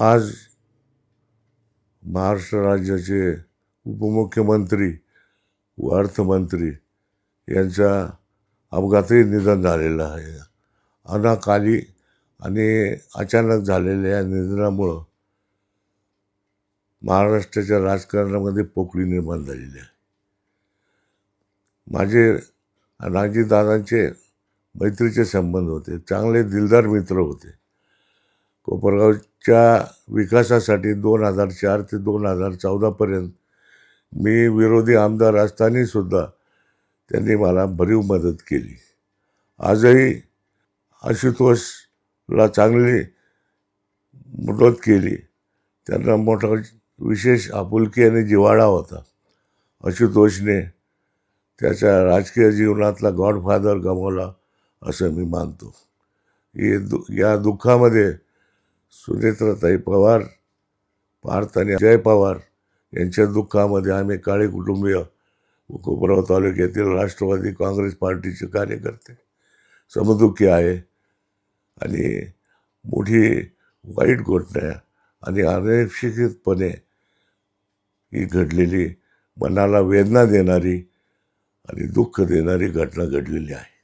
आज महाराष्ट्र राज्याचे उपमुख्यमंत्री व अर्थमंत्री यांचा अपघातही निधन झालेलं आहे. अनाकाली आणि अचानक झालेल्या या निधनामुळं महाराष्ट्राच्या राजकारणामध्ये पोकळी निर्माण झालेली आहे. माझे नागजीदादांचे मैत्रीचे संबंध होते चांगले दिलदार मित्र होते. कोपरगावच्या विकासासाठी दोन हजार चार ते दोन हजार चौदापर्यंत मी विरोधी आमदार असतानासुद्धा त्यांनी मला भरीव मदत केली. आजही आशुतोषला चांगली मदत केली. त्यांना मोठा विशेष आपुलकी आणि जिव्हाळा होता. आशुतोषने त्याच्या राजकीय जीवनातला गॉडफादर गमावला असं मी मानतो. हे दु या दुःखामध्ये सुनेत्राताई पवार पार्थ आणि जय पवार यांच्या दुःखामध्ये आम्ही काळे कुटुंबीय कोपराव तालुक्यातील राष्ट्रवादी काँग्रेस पार्टीचे कार्यकर्ते. समदुःखी आहे आणि मोठी वाईट घटना आहे आणि अनपेक्षितपणे ही घडलेली मनाला वेदना देणारी आणि दुःख देणारी घटना घडलेली आहे.